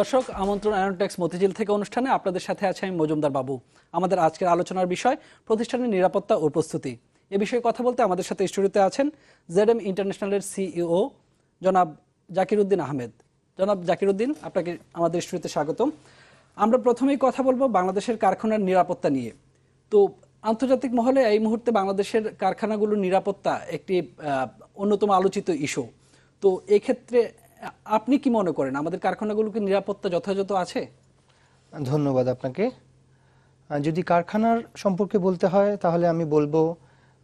দর্শক, আমন্ত্রণ অ্যানোটেক্স মতিঝিল থেকে অনুষ্ঠানে আপনাদের সাথে আছে আমি মজুমদার বাবু। আমাদের আজকের আলোচনার বিষয়, প্রতিষ্ঠানের নিরাপত্তা ও প্রস্তুতি। এ বিষয়ে কথা বলতে আমাদের সাথে স্টুডিওতে আছেন জেড এম ইন্টারন্যাশনালের সিইও জনাব জাকির উদ্দিন আহমেদ। জনাব জাকির উদ্দিন আপনাকে আমাদের স্টুডিওতে স্বাগতম। আমরা প্রথমেই কথা বলব বাংলাদেশের কারখানার নিরাপত্তা নিয়ে। তো আন্তর্জাতিক মহলে এই মুহূর্তে বাংলাদেশের কারখানাগুলোর নিরাপত্তা একটি অন্যতম আলোচিত ইস্যু। তো এক্ষেত্রে আপনি কি মনে করেন? আমাদের কারখানাগুলোকে নিরাপত্তা যথাযথ আছে? ধন্যবাদ আপনাকে। যদি কারখানার সম্পর্কে বলতে হয়, তাহলে আমি বলব,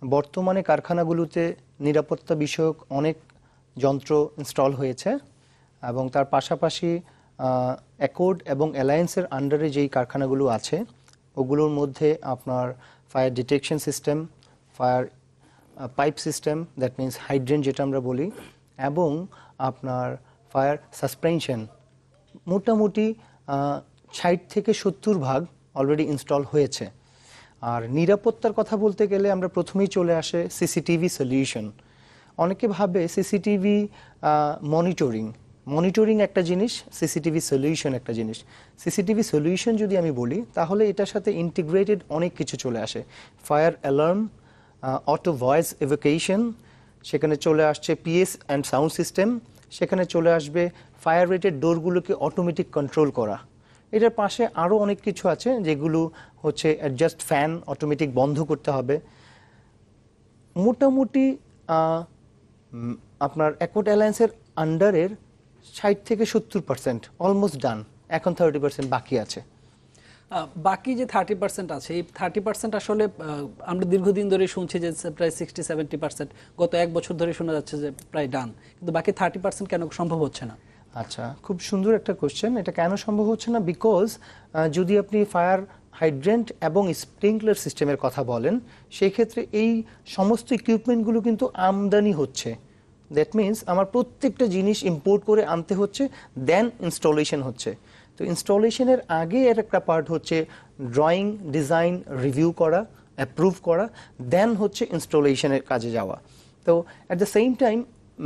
বর্তমানে কারখানাগুলোতে নিরাপত্তা বিষয়ক অনেক যন্ত্র ইনস্টল হয়েছে এবং তার পাশাপাশি অ্যাকর্ড এবং অ্যালায়েন্সের আন্ডারে যেই কারখানাগুলো আছে, ওগুলোর মধ্যে আপনার fire detection system fire pipe system that means hydrant যেটা আমরা বলি, এবং আপনার ফায়ার সাসপেনশন মোটামুটি ষাট থেকে সত্তর ভাগ অলরেডি ইনস্টল হয়েছে। আর নিরাপত্তার কথা বলতে গেলে আমরা প্রথমেই চলে আসে সিসিটিভি সলিউশন অনেকে ভাবে সিসিটিভি মনিটরিং মনিটরিং একটা জিনিস সিসিটিভি সলিউশন একটা জিনিস। সিসিটিভি সলিউশন যদি আমি বলি, তাহলে এটার সাথে ইন্টিগ্রেটেড অনেক কিছু চলে আসে। Fire alarm auto voice evacuation সেখানে চলে আসছে পিএস অ্যান্ড সাউন্ড সিস্টেম সেখানে চলে আসবে ফায়ার রেটের ডোরগুলোকে অটোমেটিক কন্ট্রোল করা। এটার পাশে আরও অনেক কিছু আছে যেগুলো হচ্ছে অ্যাডজাস্ট ফ্যান অটোমেটিক বন্ধ করতে হবে। মোটামুটি আপনার অ্যাকোট অ্যালায়েন্সের আন্ডারের ষাট থেকে সত্তর পার্সেন্ট অলমোস্ট ডান এখন থার্টি পার্সেন্ট বাকি আছে। বাকি যে থার্টি পার্সেন্ট আছে, এই থার্টি পার্সেন্ট আসলে আমরা দীর্ঘদিন ধরে শুনছি যে প্রায় সিক্সটি সেভেন্টি পার্সেন্ট গত এক বছর ধরে শোনা যাচ্ছে যে প্রায় ডান কিন্তু বাকি থার্টি পার্সেন্ট কেন সম্ভব হচ্ছে না? আচ্ছা খুব সুন্দর একটা কোশ্চেন এটা কেন সম্ভব হচ্ছে না? বিকজ যদি আপনি ফায়ার হাইড্রেন্ট এবং স্প্রিংকলার সিস্টেমের কথা বলেন, সেই ক্ষেত্রে এই সমস্ত ইকুইপমেন্টগুলো কিন্তু আমদানি হচ্ছে। দ্যাট মিন্স আমার প্রত্যেকটা জিনিস ইম্পোর্ট করে আনতে হচ্ছে দেন ইনস্টলেশন হচ্ছে। তো ইনস্টলেশনের আগে এর একটা পার্ট হচ্ছে ড্রয়িং ডিজাইন রিভিউ করা অ্যাপ্রুভ করা দেন হচ্ছে ইনস্টলেশনের কাজে যাওয়া। তো at the same time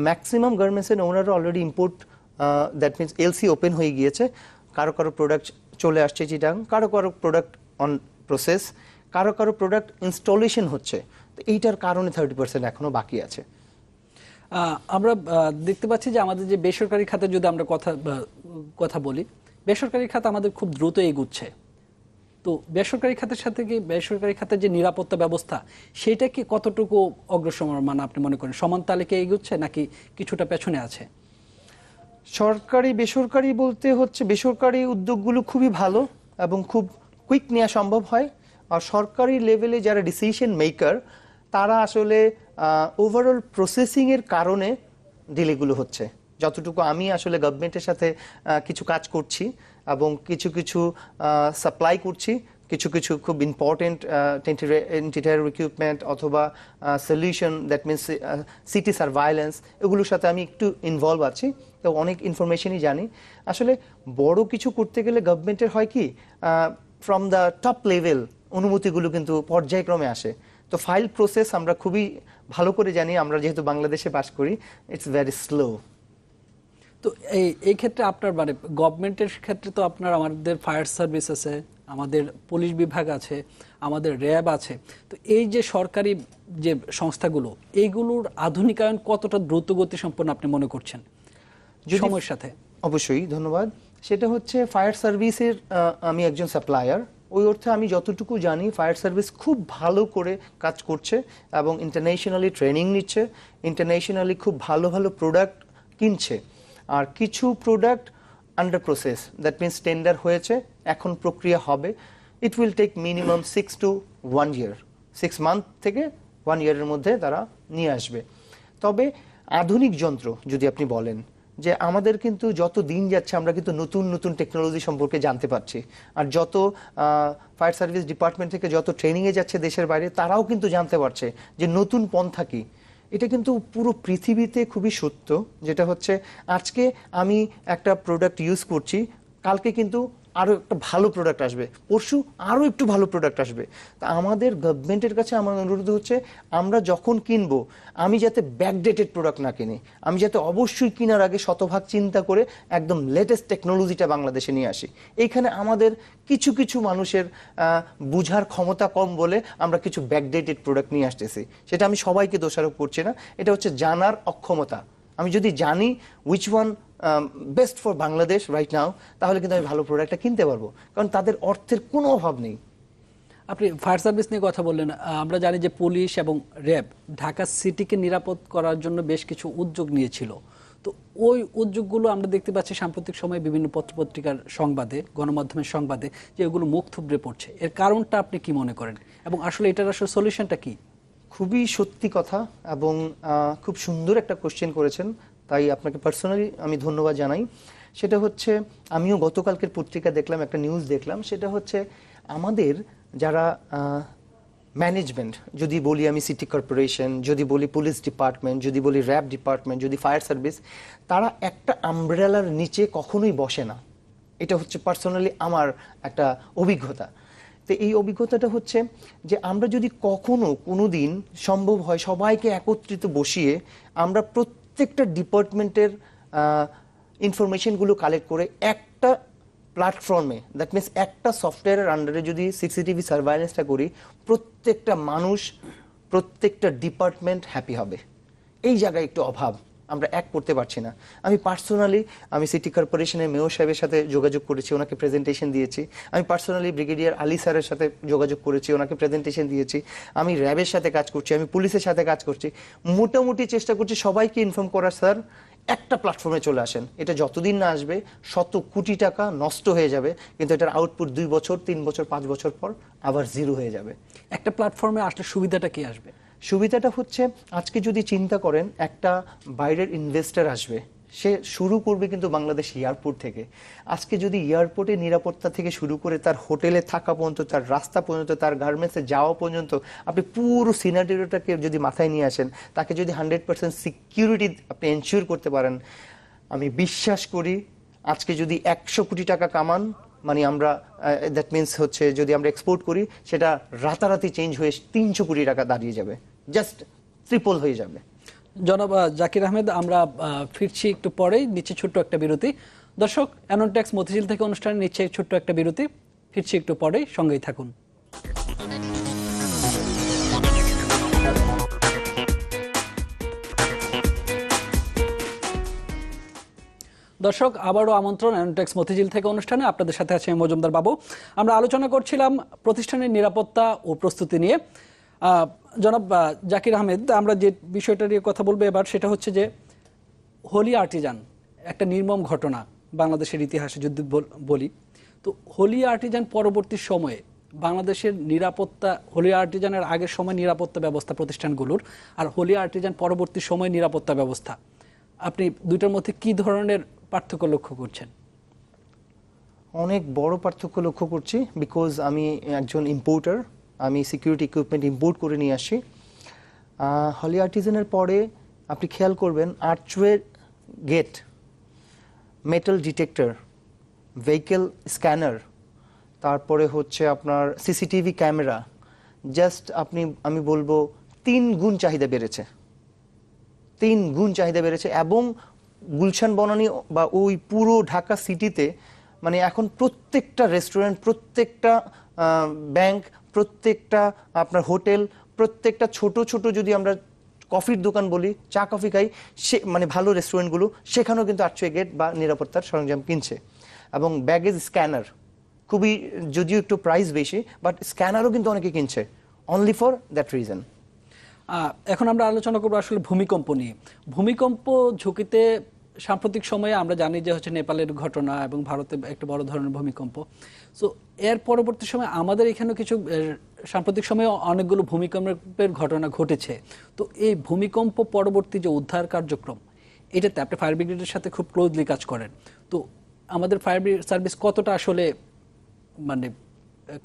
maximum গার্মেন্টসের ওনাররা already import that means LC open হয়ে গিয়েছে। কারও কারও প্রোডাক্ট চলে আসছে চিটাং কারও কারও প্রোডাক্ট অন প্রসেস কারও কারও প্রোডাক্ট ইনস্টলেশন হচ্ছে। তো এইটার কারণে থার্টি পার্সেন্ট এখনও বাকি আছে। আমরা দেখতে পাচ্ছি যে আমাদের যে বেসরকারি খাতে যদি আমরা কথা কথা বলি বেসরকারি খাত আমাদের খুব দ্রুত এগুচ্ছে। তো বেসরকারি খাতের সাথে কি বেসরকারি খাতের যে নিরাপত্তা ব্যবস্থা, সেটা কি কতটুকু অগ্রসমান আপনি মনে করেন? সমান তালিকে এগুচ্ছে নাকি কিছুটা পেছনে আছে? সরকারি, বেসরকারি বলতে হচ্ছে বেসরকারি উদ্যোগগুলো খুবই ভালো এবং খুব কুইক নেওয়া সম্ভব হয়। আর সরকারি লেভেলে যারা ডিসিশন মেকার তারা আসলে ওভারঅল প্রসেসিংয়ের কারণে ডিলেগুলো হচ্ছে। যতটুকু আমি আসলে গভর্নমেন্টের সাথে কিছু কাজ করছি এবং কিছু কিছু সাপ্লাই করছি, কিছু কিছু খুব ইম্পর্টেন্ট ইন্টিরিয়ার ইকুইপমেন্ট অথবা solution that means city surveillance এগুলোর সাথে আমি একটু ইনভলভ আছি। তো অনেক ইনফরমেশনই জানি। আসলে বড় কিছু করতে গেলে গভর্নমেন্টের হয় কি ফ্রম দ্য টপ লেভেল অনুমতিগুলো কিন্তু পর্যায়ক্রমে আসে। তো ফাইল প্রসেস আমরা খুবই ভালো করে জানি, আমরা যেহেতু বাংলাদেশে বাস করি ইটস ভেরি স্লো তো এই এই ক্ষেত্রে আপনার মানে গভর্নমেন্টের ক্ষেত্রে তো আপনার আমাদের ফায়ার সার্ভিস আছে আমাদের পুলিশ বিভাগ আছে আমাদের র্যাব আছে। তো এই যে সরকারি যে সংস্থাগুলো এইগুলোর আধুনিকায়ন কতটা দ্রুত গতি সম্পন্ন আপনি মনে করছেন? সময়ের সাথে। অবশ্যই ধন্যবাদ। সেটা হচ্ছে ফায়ার সার্ভিসের আমি একজন সাপ্লায়ার ওই অর্থে আমি যতটুকু জানি ফায়ার সার্ভিস খুব ভালো করে কাজ করছে এবং ইন্টারন্যাশনালি ট্রেনিং নিচ্ছে ইন্টারন্যাশনালি খুব ভালো ভালো প্রোডাক্ট কিনছে। আর কিছু product under process that means tender হয়েছে, এখন প্রক্রিয়া হবে। It will take minimum six to one year six month থেকে ওয়ান ইয়ারের মধ্যে তারা নিয়ে আসবে। তবে আধুনিক যন্ত্র, যদি আপনি বলেন, যে আমাদের কিন্তু যত দিন যাচ্ছে, আমরা কিন্তু নতুন নতুন টেকনোলজি সম্পর্কে জানতে পারছি। আর যত ফায়ার সার্ভিস ডিপার্টমেন্ট থেকে যত ট্রেনিংয়ে যাচ্ছে দেশের বাইরে, তারাও কিন্তু জানতে পারছে যে নতুন পন্থা কি। এটা কিন্তু পুরো পৃথিবীতে খুবই সত্য, যেটা হচ্ছে আজকে আমি একটা প্রোডাক্ট ইউজ করছি, কালকে কিন্তু আরও একটা ভালো প্রোডাক্ট আসবে। পরশু আরও একটু ভালো প্রোডাক্ট আসবে। তা আমাদের গভর্নমেন্টের কাছে আমার অনুরোধ হচ্ছে, আমরা যখন কিনবো, আমি যাতে ব্যাকডেটেড প্রোডাক্ট না কিনি, আমি যাতে অবশ্যই কেনার আগে শতভাগ চিন্তা করে একদম লেটেস্ট টেকনোলজিটা বাংলাদেশে নিয়ে আসি। এইখানে আমাদের কিছু কিছু মানুষের বুঝার ক্ষমতা কম বলে আমরা কিছু ব্যাকডেটেড প্রোডাক্ট নিয়ে আসতেছি। সেটা আমি সবাইকে দোষারোপ করছি না। এটা হচ্ছে জানার অক্ষমতা। আমি যদি জানি which one best for Bangladesh right now তাহলে কিন্তু আমি ভালো প্রোডাক্টটা কিনতে পারব। কারণ তাদের অর্থের কোনো অভাব নেই। আপনি ফায়ার সার্ভিস নিয়ে কথা বললেন আমরা জানি যে পুলিশ এবং র্যাব ঢাকা সিটিকে নিরাপদ করার জন্য বেশ কিছু উদ্যোগ নিয়েছিল। তো ওই উদ্যোগগুলো আমরা দেখতে পাচ্ছি সাম্প্রতিক সময়ে বিভিন্ন পত্রপত্রিকার সংবাদে, গণমাধ্যমের সংবাদে যে এগুলো মুখ থুবড়ে পড়ছে। এর কারণটা আপনি কি মনে করেন? এবং আসলে এটার আসলে সলিউশনটা কি? খুবই সত্যি কথা এবং খুব সুন্দর একটা কোশ্চেন করেছেন। তাই আপনাকে পার্সোনালি আমি ধন্যবাদ জানাই। সেটা হচ্ছে, আমিও গতকালকের পত্রিকা দেখলাম, একটা নিউজ দেখলাম। সেটা হচ্ছে, আমাদের যারা ম্যানেজমেন্ট যদি বলি আমি সিটি কর্পোরেশন যদি বলি পুলিশ ডিপার্টমেন্ট যদি বলি র্যাব ডিপার্টমেন্ট যদি ফায়ার সার্ভিস তারা একটা আমব্রেলার নিচে কখনোই বসে না। এটা হচ্ছে পার্সোনালি আমার একটা অভিজ্ঞতা। তো এই অভিজ্ঞতাটা হচ্ছে যে আমরা যদি কখনো কোনো দিন সম্ভব হয় সবাইকে একত্রিত বসিয়ে আমরা প্রত্যেকটা ডিপার্টমেন্টের ইনফরমেশনগুলো কালেক্ট করে একটা প্ল্যাটফর্মে দ্যাট মিনস একটা সফটওয়্যারের আন্ডারে যদি সিসিটিভি সার্ভাইলেন্সটা করি, প্রত্যেকটা মানুষ, প্রত্যেকটা ডিপার্টমেন্ট হ্যাপি হবে। এই জায়গায় একটু অভাব। আমরা এক করতে পারছি না। আমি পার্সোনালি আমি সিটি কর্পোরেশনের মেয়র সাহেবের সাথে যোগাযোগ করেছি, ওনাকে প্রেজেন্টেশন দিয়েছি। আমি পার্সোনালি ব্রিগেডিয়ার আলী স্যারের সাথে যোগাযোগ করেছি, ওনাকে প্রেজেন্টেশন দিয়েছি। আমি র্যাবের সাথে কাজ করছি, আমি পুলিশের সাথে কাজ করছি। মোটামুটি চেষ্টা করছি সবাইকে ইনফর্ম করার, স্যার, একটা প্ল্যাটফর্মে চলে আসেন। এটা যতদিন না আসবে, শত কোটি টাকা নষ্ট হয়ে যাবে, কিন্তু এটার আউটপুট দুই বছর, তিন বছর, পাঁচ বছর পর আবার জিরো হয়ে যাবে। একটা প্ল্যাটফর্মে আসলে সুবিধাটা কি আসবে? সুবিধাটা হচ্ছে, আজকে যদি চিন্তা করেন, একটা বাইরের ইনভেস্টার আসবে, সে শুরু করবে কিন্তু বাংলাদেশ এয়ারপোর্ট থেকে। আজকে যদি এয়ারপোর্টে নিরাপত্তা থেকে শুরু করে তার হোটেলে থাকা পর্যন্ত, তার রাস্তা পর্যন্ত, তার গার্মেন্টসে যাওয়া পর্যন্ত, আপনি পুরো সিনারিওটাকে যদি মাথায় নিয়ে আসেন, তাকে যদি হান্ড্রেড পার্সেন্ট সিকিউরিটি আপনি এনশিওর করতে পারেন, আমি বিশ্বাস করি আজকে যদি একশো কোটি টাকা কামান মানে আমরা দ্যাট মিনস হচ্ছে যদি আমরা এক্সপোর্ট করি, সেটা রাতারাতি চেঞ্জ হয়ে তিনশো কোটি টাকা দাঁড়িয়ে যাবে। জাস্ট ট্রিপল হয়ে যাবে। জনাব জাকির আহমেদ, আমরা ফিরছি একটু পরেই নিচ্ছে ছোট্ট একটা বিরতি। দর্শক অ্যানোটেক্স মতিঝিল থেকে অনুষ্ঠানে নিচ্ছে ছোট্ট একটা বিরতি। ফিরছি একটু পরেই সঙ্গেই থাকুন। দর্শক, আবারও আমন্ত্রণ অ্যানোটেক্স মতিঝিল থেকে অনুষ্ঠানে। আপনাদের সাথে আছে মজুমদার বাবু। আমরা আলোচনা করছিলাম প্রতিষ্ঠানের নিরাপত্তা ও প্রস্তুতি নিয়ে। জনাব জাকির আহমেদ, আমরা যে বিষয়টা নিয়ে কথা বলব এবার সেটা হচ্ছে যে হোলি আর্টিজান, একটা নির্মম ঘটনা বাংলাদেশের ইতিহাসে যদি বল- তো হোলি আর্টিজান পরবর্তী সময়ে বাংলাদেশের নিরাপত্তা, হোলি আর্টিজানের আগের সময় নিরাপত্তা ব্যবস্থা প্রতিষ্ঠানগুলোর আর হোলি আর্টিজান পরবর্তী সময়ে নিরাপত্তা ব্যবস্থা। আপনি দুইটার মধ্যে কি ধরনের পার্থক্য লক্ষ্য করছেন? অনেক বড় পার্থক্য লক্ষ্য করছি বিকজ আমি একজন ইম্পোর্টার আমি সিকিউরিটি ইকুইপমেন্ট ইম্পোর্ট করে নিয়ে আসি। হলি আর্টিজেনের পরে আপনি খেয়াল করবেন archway gate metal detector vehicle scanner তারপরে হচ্ছে আপনার সিসিটিভি ক্যামেরা জাস্ট আপনি, আমি বলব তিন গুণ চাহিদা বেড়েছে। তিন গুণ চাহিদা বেড়েছে এবং গুলশান বনানী বা ওই পুরো ঢাকা সিটিতে মানে এখন প্রত্যেকটা রেস্টুরেন্ট প্রত্যেকটা ব্যাংক প্রত্যেকটা আপনার হোটেল, প্রত্যেকটা ছোট ছোট যদি আমরা কফির দোকান বলি, চা, কফি খাই, সে মানে ভালো রেস্টুরেন্টগুলো, সেখানেও কিন্তু আর্চওয়ে গেট বা নিরাপত্তার সরঞ্জাম কিনছে। এবং ব্যাগেজ স্ক্যানার খুবই যদিও একটু প্রাইস বেশি বাট স্ক্যানারও কিন্তু অনেকে কিনছে। অনলি ফর দ্যাট রিজন এখন আমরা আলোচনা করব আসলে ভূমিকম্প নিয়ে। ভূমিকম্প ঝুঁকিতে সাম্প্রতিক সময়ে আমরা জানি যে হচ্ছে নেপালের ঘটনা এবং ভারতে একটা বড় ধরনের ভূমিকম্প। সো এর পরবর্তী সময় আমাদের এখানেও কিছু সাম্প্রতিক সময়ে অনেকগুলো ভূমিকম্পের ঘটনা ঘটেছে। তো এই ভূমিকম্প পরবর্তী যে উদ্ধার কার্যক্রম, এটাতে আপনি ফায়ার ব্রিগেডের সাথে খুব ক্লোজলি কাজ করেন। তো আমাদের ফায়ার সার্ভিস কতটা আসলে মানে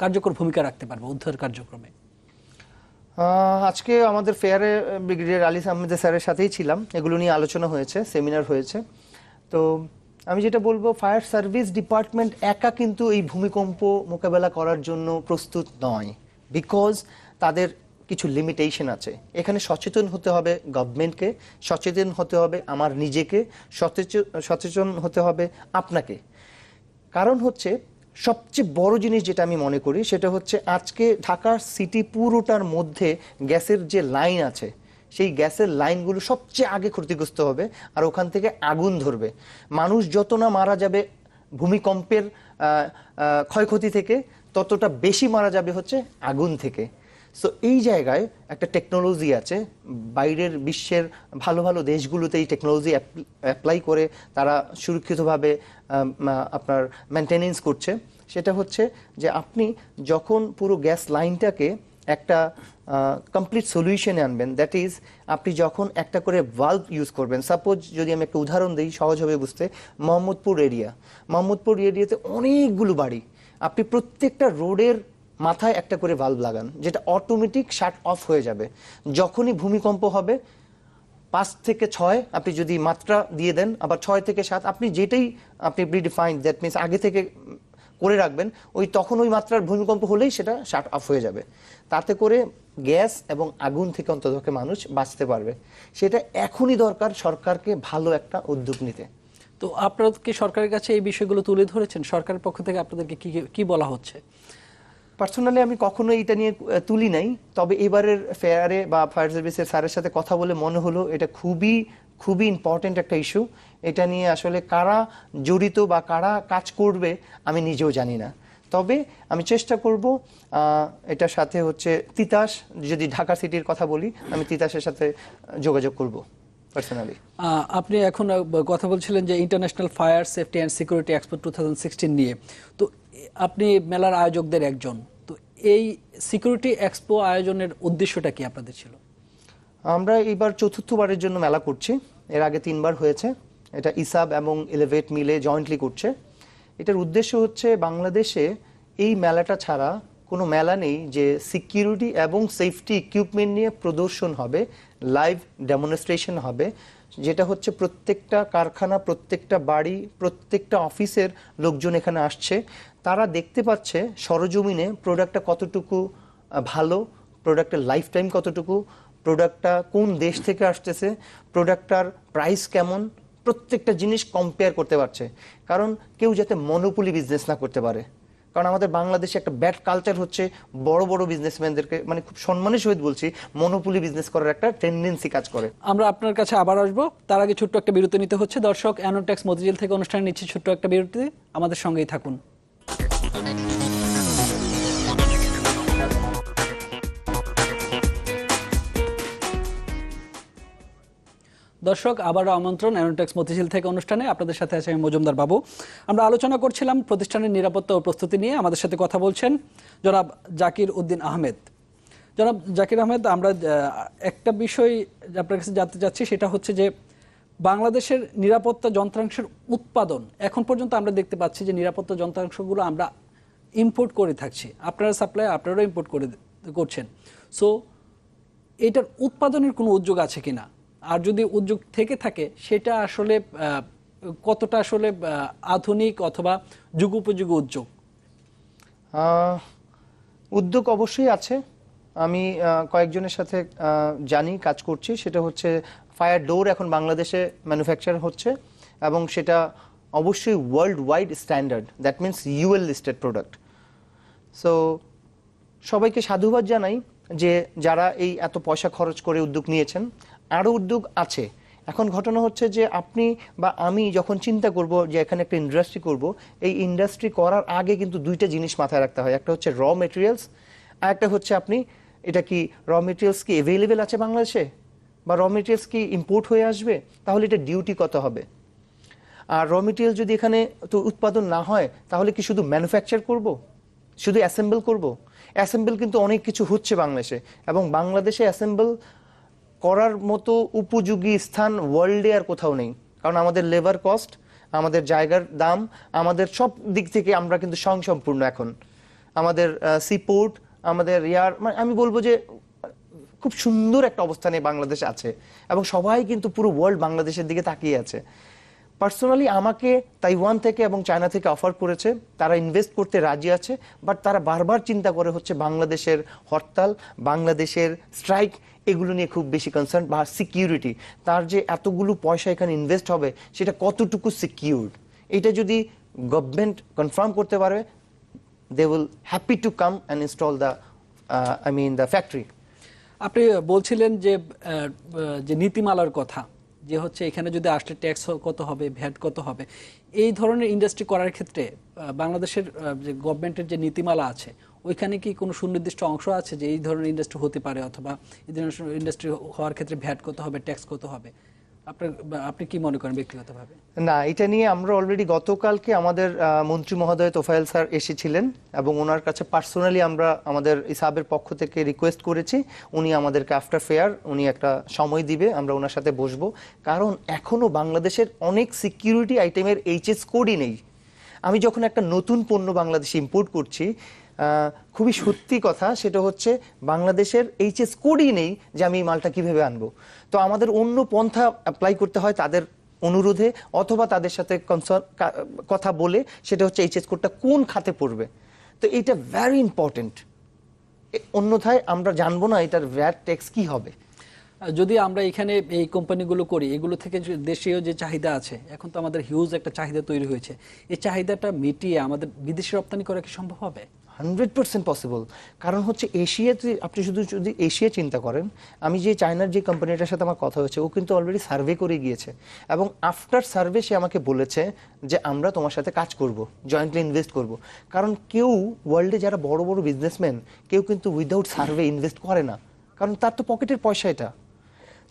কার্যকর ভূমিকা রাখতে পারবে উদ্ধার কার্যক্রমে? আজকে আমাদের ফেয়ারে ব্রিগেডিয়ার আলী আহমেদ স্যারের সাথেই ছিলাম। এগুলো নিয়ে আলোচনা হয়েছে সেমিনার হয়েছে। তো আমি যেটা বলব ফায়ার সার্ভিস ডিপার্টমেন্ট একা কিন্তু এই ভূমিকম্প মোকাবেলা করার জন্য প্রস্তুত নয়। বিকজ তাদের কিছু লিমিটেশন আছে। এখানে সচেতন হতে হবে গভর্নমেন্টকে সচেতন হতে হবে আমার নিজেকে সচেতন হতে হবে আপনাকে। কারণ হচ্ছে সবচেয়ে বড় জিনিস যেটা আমি মনে করি, সেটা হচ্ছে আজকে ঢাকার সিটি পুরোটার মধ্যে গ্যাসের যে লাইন আছে, সেই গ্যাসের লাইনগুলো সবচেয়ে আগে ক্ষতিগ্রস্ত হবে আর ওখান থেকে আগুন ধরবে। মানুষ যত না মারা যাবে ভূমিকম্পের ক্ষয়ক্ষতি থেকে, ততটা বেশি মারা যাবে হচ্ছে আগুন থেকে। সো এই জায়গায় একটা টেকনোলজি আছে। বাইরের বিশ্বের ভালো ভালো দেশগুলোতে এই টেকনোলজি অ্যাপ্লাই করে তারা সুরক্ষিতভাবে আপনার মেনটেনেন্স করছে। সেটা হচ্ছে যে আপনি যখন পুরো গ্যাস লাইনটাকে একটা কমপ্লিট সলিউশনে আনবেন দ্যাট ইজ আপনি যখন একটা করে ভাল্ভ ইউজ করবেন সাপোজ যদি আমি একটা উদাহরণ দিই সহজ হবে বুঝতে, মোহাম্মদপুর এরিয়া মোহাম্মদপুর এরিয়াতে অনেকগুলো বাড়ি। আপনি প্রত্যেকটা রোডের মাথায় একটা করে ভাল্ব লাগান, যেটা অটোমেটিক শাট অফ হয়ে যাবে। যখনই ভূমিকম্প হবে, পাঁচ থেকে ছয় আপনি যদি মাত্রা দিয়ে দেন, আবার ছয় থেকে সাত, আপনি যেটাই আপনি প্রিডিফাইন দ্যাট মিনস আগে থেকে করে রাখবেন, ওই তখন ওই মাত্রার ভূমিকম্প হলেই সেটা শাট অফ হয়ে যাবে। তাতে করে গ্যাস এবং আগুন থেকে অন্ততপক্ষে মানুষ বাঁচতে পারবে। সেটা এখনই দরকার সরকারকে ভালো একটা উদ্যোগ নিতে। তো আপনারা কি সরকারের কাছে এই বিষয়গুলো তুলে ধরেছেন? সরকারের পক্ষ থেকে আপনাদেরকে কি কি বলা হচ্ছে? পার্সোনালি আমি কখনো এটা নিয়ে তুলি নাই। তবে এবারের ফেয়ারে বা ফায়ার সার্ভিসের স্যারের সাথে কথা বলে মনে হলো, এটা খুবই খুবই ইম্পর্টেন্ট একটা ইস্যু এটা নিয়ে আসলে কারা জড়িত বা কারা কাজ করবে, আমি নিজেও জানি না। তবে আমি চেষ্টা করব এটার সাথে হচ্ছে তিতাস, যদি ঢাকা সিটির কথা বলি, আমি তিতাসের সাথে যোগাযোগ করব। পার্সোনালি আপনি এখন কথা বলছিলেন যে international fire safety and security expo two নিয়ে। তো আপনি মেলার আয়োজকদের একজন। তো এই সিকিউরিটি এক্সপো আয়োজনের উদ্দেশ্যটা কি আপনাদের ছিল? আমরা এইবার চতুর্থবারের জন্য মেলা করছি। এর আগে তিনবার হয়েছে। এটা ইসাব এবং এলিভেট মিলে জয়েন্টলি করছে। এটার উদ্দেশ্য হচ্ছে বাংলাদেশে এই মেলাটা ছাড়া কোনো মেলা নেই যে সিকিউরিটি এবং সেফটি ইকুইপমেন্ট নিয়ে প্রদর্শন হবে লাইভ ডেমনস্ট্রেশন হবে, যেটা হচ্ছে প্রত্যেকটা কারখানা, প্রত্যেকটা বাড়ি, প্রত্যেকটা অফিসের লোকজন এখানে আসছে। তারা দেখতে পাচ্ছে সরজমিনে প্রোডাক্টটা কতটুকু ভালো প্রোডাক্টের লাইফ টাইম কতটুকু প্রোডাক্টটা কোন দেশ থেকে আসতেছে প্রোডাক্টটার প্রাইস কেমন, প্রত্যেকটা জিনিস কম্পেয়ার করতে পারছে। কারণ কেউ যাতে মনোপলি বিজনেস না করতে পারে। কারণ আমাদের বাংলাদেশে একটা ব্যাড কালচার হচ্ছে বড় বড় বিজনেসম্যানদেরকে মানে খুব সম্মানের সহিত বলছি মনোপুলি বিজনেস করার একটা টেন্ডেন্সি কাজ করে। আমরা আপনার কাছে আবার আসব। তার আগে ছোট্ট একটা বিরতি নিতে হচ্ছে। দর্শক অ্যানোটেক্স মতিঝিল থেকে অনুষ্ঠানে নিচ্ছি ছোট্ট একটা বিরতি। আমাদের সঙ্গেই থাকুন। দর্শক, আবারও আমন্ত্রণ অ্যানোটেক্স মতিঝিল থেকে অনুষ্ঠানে। আপনাদের সাথে আছে আমি মজুমদার বাবু। আমরা আলোচনা করছিলাম প্রতিষ্ঠানের নিরাপত্তা ও প্রস্তুতি নিয়ে। আমাদের সাথে কথা বলছেন জনাব জাকির উদ্দিন আহমেদ। জনাব জাকির আহমেদ, আমরা একটা বিষয় আপনার কাছে জানতে চাচ্ছি, সেটা হচ্ছে যে বাংলাদেশের নিরাপত্তা যন্ত্রাংশের উৎপাদন, এখন পর্যন্ত আমরা দেখতে পাচ্ছি যে নিরাপত্তা যন্ত্রাংশগুলো আমরা ইম্পোর্ট করে থাকছি। আপনারা সাপ্লাই আপনারাও ইম্পোর্ট করে করছেন। সো এটার উৎপাদনের কোনো উদ্যোগ আছে কিনা? আর যদি উদ্যোগ থেকে থাকে, সেটা আসলে কতটা আসলে আধুনিক অথবা যুগোপযোগী উদ্যোগ? উদ্যোগ অবশ্যই আছে। আমি কয়েকজনের সাথে জানি, কাজ করছি। সেটা হচ্ছে, ফায়ার ডোর এখন বাংলাদেশে ম্যানুফ্যাকচার হচ্ছে এবং সেটা অবশ্যই world wide standard that means UL listed product so সবাইকে সাধুবাদ জানাই যে যারা এই এত পয়সা খরচ করে উদ্যোগ নিয়েছেন আরও উদ্যোগ আছে। এখন ঘটনা হচ্ছে যে আপনি বা আমি যখন চিন্তা করব যে এখানে একটা ইন্ডাস্ট্রি করব, এই ইন্ডাস্ট্রি করার আগে কিন্তু দুইটা জিনিস মাথায় রাখতে হয়। একটা হচ্ছে র মেটেরিয়ালস আর একটা হচ্ছে আপনি, এটা কি র মেটেরিয়ালস কি অ্যাভেলেবেল আছে বাংলাদেশে? বা র মেটেরিয়ালস কি ইম্পোর্ট হয়ে আসবে? তাহলে এটা ডিউটি কত হবে? আর র মেটেরিয়াল যদি এখানে তো উৎপাদন না হয়, তাহলে কি শুধু ম্যানুফ্যাকচার করব? শুধু অ্যাসেম্বল করব? অ্যাসেম্বল কিন্তু অনেক কিছু হচ্ছে বাংলাদেশে। এবং বাংলাদেশে অ্যাসেম্বল করার মতো উপযোগী স্থান ওয়ার্ল্ডে আর কোথাও নেই। কারণ আমাদের লেবার কস্ট আমাদের জায়গার দাম, আমাদের সব দিক থেকে আমরা কিন্তু স্বয়ংসম্পূর্ণ এখন। আমাদের সিপোর্ট আমাদের ইয়ার মানে আমি বলব যে খুব সুন্দর একটা অবস্থানে বাংলাদেশ আছে এবং সবাই কিন্তু পুরো ওয়ার্ল্ড বাংলাদেশের দিকে তাকিয়ে আছে। পার্সোনালি আমাকে তাইওয়ান থেকে এবং চায়না থেকে অফার করেছে। তারা ইনভেস্ট করতে রাজি আছে বাট তারা বারবার চিন্তা করে হচ্ছে বাংলাদেশের হরতাল, বাংলাদেশের স্ট্রাইক এগুলো নিয়ে খুব বেশি কনসার্ন বা সিকিউরিটি তার যে এতগুলো পয়সা এখানে ইনভেস্ট হবে, সেটা কতটুকু সিকিউরড এটা যদি গভর্নমেন্ট কনফার্ম করতে পারে they will happy to come and install the I mean the factory আপনি বলছিলেন যে যে নীতিমালার কথা। যে হচ্ছে এখানে যদি আসলে ট্যাক্স কত হবে ভ্যাট কত হবে, এই ধরনের ইন্ডাস্ট্রি করার ক্ষেত্রে বাংলাদেশের যে গভর্নমেন্টের যে নীতিমালা আছে, ওইখানে কি কোনো সুনির্দিষ্ট অংশ আছে যে এই ধরনের ইন্ডাস্ট্রি হতে পারে অথবা এই ধরনের ইন্ডাস্ট্রি হওয়ার ক্ষেত্রে ভ্যাট কত হবে ট্যাক্স কত হবে? আপনার, আপনি কি মনে করেন ব্যক্তিগতভাবে? না, এটা নিয়ে আমরা অলরেডি গতকালকে আমাদের মন্ত্রী মহোদয় তোফায়েল স্যার এসেছিলেন এবং ওনার কাছে পার্সোনালি আমরা আমাদের ইসাবের পক্ষ থেকে রিকোয়েস্ট করেছি, উনি আমাদেরকে আফটার ফেয়ার উনি একটা সময় দিবে, আমরা ওনার সাথে বসবো। কারণ এখনও বাংলাদেশের অনেক সিকিউরিটি আইটেমের এইচএস কোডই নেই। আমি যখন একটা নতুন পণ্য বাংলাদেশে ইম্পোর্ট করছি খুবই সত্যি কথা, সেটা হচ্ছে বাংলাদেশের এইচএস কোডই নেই যে আমি এই মালটা কীভাবে আনব। তো আমাদের অন্য পন্থা অ্যাপ্লাই করতে হয় তাদের অনুরোধে অথবা তাদের সাথে কথা বলে সেটা হচ্ছে এইচএস কোডটা কোন খাতে পড়বে। তো এটা ভ্যারি ইম্পর্টেন্ট অন্যথায় আমরা জানব না এটার ভ্যাট ট্যাক্স কি হবে। যদি আমরা এখানে এই কোম্পানিগুলো করি, এগুলো থেকে দেশীয় যে চাহিদা আছে, এখন তো আমাদের হিউজ একটা চাহিদা তৈরি হয়েছে। এই চাহিদাটা মিটিয়ে আমাদের বিদেশে রপ্তানি করা কি সম্ভব হবে? Hundred percent possible. কারণ হচ্ছে এশিয়াতে আপনি শুধু যদি এশিয়া চিন্তা করেন, আমি যে চায়নার যে কোম্পানিটার সাথে আমার কথা হয়েছে, ও কিন্তু অলরেডি সার্ভে করে গিয়েছে। এবং আফটার সার্ভে সে আমাকে বলেছে যে, আমরা তোমার সাথে কাজ করব জয়েন্টলি ইনভেস্ট করব। কারণ কেউ ওয়ার্ল্ডে যারা বড় বড় বিজনেসম্যান কেউ কিন্তু উইদাউট সার্ভে ইনভেস্ট করে না। কারণ তার তো পকেটের পয়সা এটা।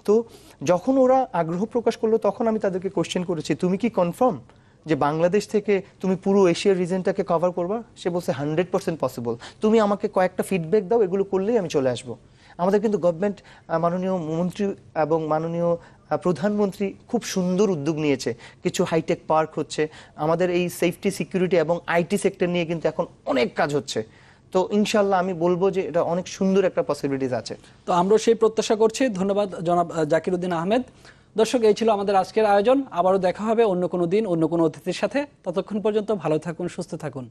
তো যখন ওরা আগ্রহ প্রকাশ করল, তখন আমি তাদেরকে কোশ্চেন করেছি, তুমি কি কনফার্ম যে বাংলাদেশ থেকে তুমি পুরো এশিয়ার রিজনটাকে কভার করবা, সে বলছে হান্ড্রেড পার্সেন্ট পসিবল তুমি আমাকে কয়েকটা ফিডব্যাক দাও, এগুলো করলেই আমি চলে আসব। আমাদের কিন্তু গভর্নমেন্ট মাননীয় মন্ত্রী এবং মাননীয় প্রধানমন্ত্রী খুব সুন্দর উদ্যোগ নিয়েছে। কিছু হাইটেক পার্ক হচ্ছে, আমাদের এই সেফটি সিকিউরিটি এবং আইটি সেক্টর নিয়ে কিন্তু এখন অনেক কাজ হচ্ছে। তো ইনশাল্লাহ আমি বলব যে এটা অনেক সুন্দর একটা পসিবিলিটিস আছে। তো আমরা সেই প্রত্যাশা করছি। ধন্যবাদ জনাব জাকির উদ্দিন আহমেদ। দর্শক, এই ছিল আমাদের আজকের আয়োজন। আবারও দেখা হবে অন্য কোনো দিন, অন্য কোনো অতিথির সাথে। ততক্ষণ পর্যন্ত ভালো থাকুন, সুস্থ থাকুন।